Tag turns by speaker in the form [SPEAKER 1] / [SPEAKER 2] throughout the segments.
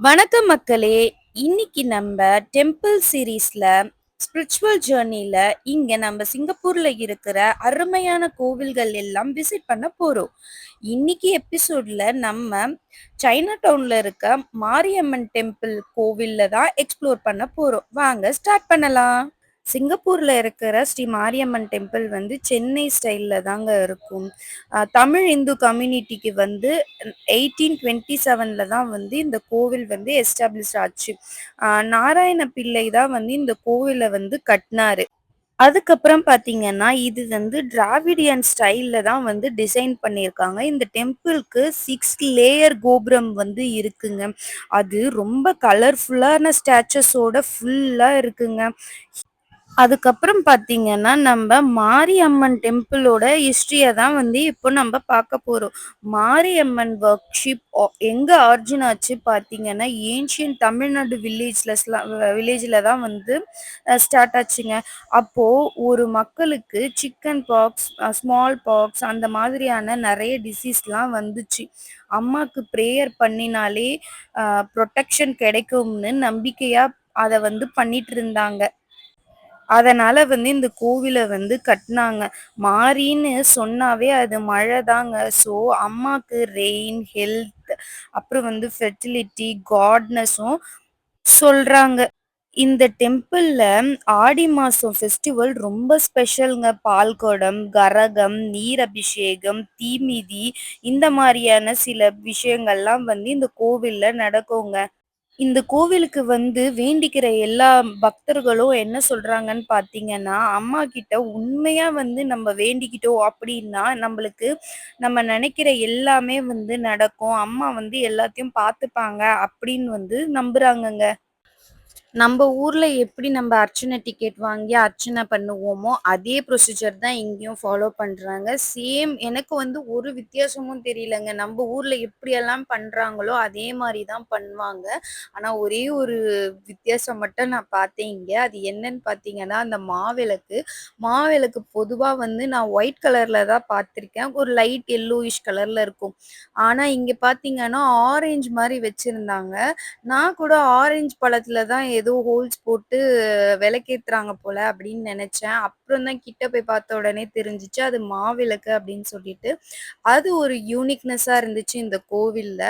[SPEAKER 1] வணக்கம் மக்களே! இன்னைக்கு நம்ம டெம்பிள் சீரீஸ்ல ஸ்பிரிச்சுவல் ஜர்னில இங்க நம்ம சிங்கப்பூர்ல இருக்கிற அருமையான கோவில்கள் எல்லாம் விசிட் பண்ண போறோம். இன்னைக்கு எபிசோட்ல நம்ம சைனா டவுன்ல இருக்க மாரியம்மன் டெம்பிள் கோவில்ல தான் எக்ஸ்ப்ளோர் பண்ண போறோம். வாங்க ஸ்டார்ட் பண்ணலாம். சிங்கப்பூர்ல இருக்கிற ஸ்ரீ மாரியம்மன் டெம்பிள் வந்து சென்னை ஸ்டைலில் தாங்க இருக்கும். தமிழ் இந்து கம்யூனிட்டிக்கு வந்து 1827ல தான் வந்து இந்த கோவில் வந்து எஸ்டாப்ளிஷ் ஆச்சு. நாராயண பிள்ளை தான் வந்து இந்த கோவிலை வந்து கட்டினாரு அதுக்கப்புறம் பார்த்தீங்கன்னா, இது வந்து டிராவிடியன் ஸ்டைலில் தான் வந்து டிசைன் பண்ணியிருக்காங்க. இந்த டெம்பிள்க்கு 6 லேயர் கோபுரம் வந்து இருக்குங்க. அது ரொம்ப கலர்ஃபுல்லான ஸ்டாச்சஸோட ஃபுல்லா இருக்குங்க. அதுக்கப்புறம் பார்த்தீங்கன்னா, நம்ம மாரியம்மன் டெம்பிளோட ஹிஸ்ட்ரியை தான் வந்து இப்போ நம்ம பார்க்க போகிறோம் மாரியம்மன் ஒர்க் ஷிப் எங்கே ஆர்ஜின் ஆச்சு பார்த்தீங்கன்னா, ஏன்ஷியன் தமிழ்நாடு வில்லேஜில் வில்லேஜில் தான் வந்து ஸ்டார்ட் ஆச்சுங்க. அப்போது ஒரு மக்களுக்கு சிக்கன் பாக்ஸ், ஸ்மால் பாக்ஸ் அந்த மாதிரியான நிறைய டிசீஸ்லாம் வந்துச்சு. அம்மாவுக்கு ப்ரேயர் பண்ணினாலே அ கிடைக்கும்னு நம்பிக்கையாக அதை வந்து பண்ணிட்டுருந்தாங்க. அதனால வந்து இந்த கோவிலை வந்து கட்டினாங்க மாறின்னு சொன்னாவே அது மழை தாங்க. ஸோ அம்மாக்கு ரெயின், ஹெல்த் அப்புறம் வந்து ஃபெர்டிலிட்டி, காட்னஸும் சொல்றாங்க. இந்த டெம்பிளில் ஆடி மாதம் ஃபெஸ்டிவல் ரொம்ப ஸ்பெஷல்ங்க. பால்குடம், கரகம், நீர் அபிஷேகம், தீமிதி இந்த மாதிரியான சில விஷயங்கள்லாம் வந்து இந்த கோவிலில் நடக்குங்க. இந்த கோவிலுக்கு வந்து வேண்டிக்கிற எல்லா பக்தர்களும் என்ன சொல்றாங்கன்னு பார்த்தீங்கன்னா, அம்மா கிட்ட உண்மையா வந்து நம்ம வேண்டிக்கிட்டோம் அப்படின்னா, நம்மளுக்கு நம்ம நினைக்கிற எல்லாமே வந்து நடக்கும். அம்மா வந்து எல்லாத்தையும் பார்த்துப்பாங்க அப்படின்னு வந்து நம்புறாங்கங்க. நம்ம ஊரில் எப்படி நம்ம அர்ச்சனை டிக்கெட் வாங்கி அர்ச்சனை பண்ணுவோமோ, அதே ப்ரொசீஜர் தான் இங்கேயும் ஃபாலோ பண்ணுறாங்க சேம் எனக்கு வந்து ஒரு வித்தியாசமும் தெரியலங்க. நம்ம ஊரில் எப்படியெல்லாம் பண்ணுறாங்களோ அதே மாதிரி தான் பண்ணுவாங்க. ஆனால் ஒரே ஒரு வித்தியாசம் மட்டும் நான் பார்த்தேன் இங்கே அது என்னன்னு பார்த்தீங்கன்னா, அந்த மாவிளக்கு. மாவிளக்கு பொதுவாக வந்து நான் ஒயிட் கலரில் தான் பார்த்துருக்கேன். ஒரு லைட் எல்லோயிஷ் கலரில் இருக்கும். ஆனால் இங்கே பார்த்தீங்கன்னா, ஆரஞ்சு மாதிரி வச்சுருந்தாங்க நான் கூட ஆரஞ்சு பழத்தில் தான் ஏதோ ஹோல்ஸ் போட்டு விளக்கேத்துறாங்க போல அப்படின்னு நெனைச்சேன். அப்புறம் தான் கிட்ட போய் பார்த்த உடனே தெரிஞ்சிச்சு அது மாவிளக்கு அப்படின்னு சொல்லிட்டு. அது ஒரு யூனிக்னஸாக இருந்துச்சு இந்த கோவிலில்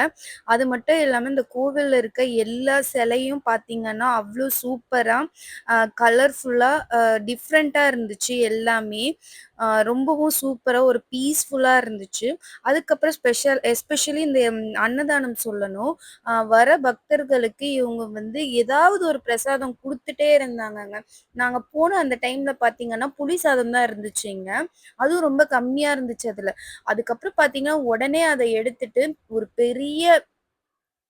[SPEAKER 1] அது மட்டும் இல்லாமல் இந்த கோவிலில் இருக்க எல்லா சிலையும் பார்த்தீங்கன்னா, அவ்வளோ சூப்பராக கலர்ஃபுல்லாக டிஃப்ரெண்ட்டாக இருந்துச்சு எல்லாமே. ரொம்பவும் சூப்பராக ஒரு பீஸ்ஃபுல்லாக இருந்துச்சு. அதுக்கப்புறம் ஸ்பெஷல் எஸ்பெஷலி இந்த அன்னதானம் சொல்லணும். வர பக்தர்களுக்கு இவங்க வந்து ஏதாவது ஒரு பிரசாதம் கொடுத்துட்டே இருந்தாங்கங்க. நாங்கள் போன அந்த டைமில் பார்த்தீங்கன்னா, புளி சாதம் தான் இருந்துச்சுங்க. அதுவும் ரொம்ப கம்மியா இருந்துச்சு அதுல. அதுக்கப்புறம் பார்த்தீங்கன்னா, உடனே அதை எடுத்துட்டு ஒரு பெரிய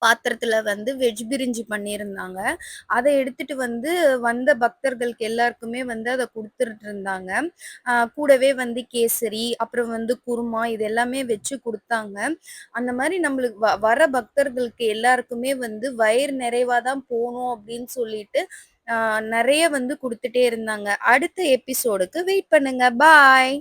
[SPEAKER 1] பாத்திரத்துல வந்து வெஜ் பிரிஞ்சி பண்ணியிருந்தாங்க. அதை எடுத்துட்டு வந்து வந்த பக்தர்களுக்கு எல்லாருக்குமே வந்து அதை கொடுத்துட்டு இருந்தாங்க. கூடவே வந்து கேசரி, அப்புறம் வந்து குருமா இது எல்லாமே வச்சு குடுத்தாங்க. அந்த மாதிரி நம்மளுக்கு வ வர பக்தர்களுக்கு எல்லாருக்குமே வந்து வயிறு நிறைவாதான் போகணும் அப்படின்னு சொல்லிட்டு, நிறைய வந்து கொடுத்துட்டே இருந்தாங்க. அடுத்த எபிசோடுக்கு வெயிட் பண்ணுங்க. பாய்.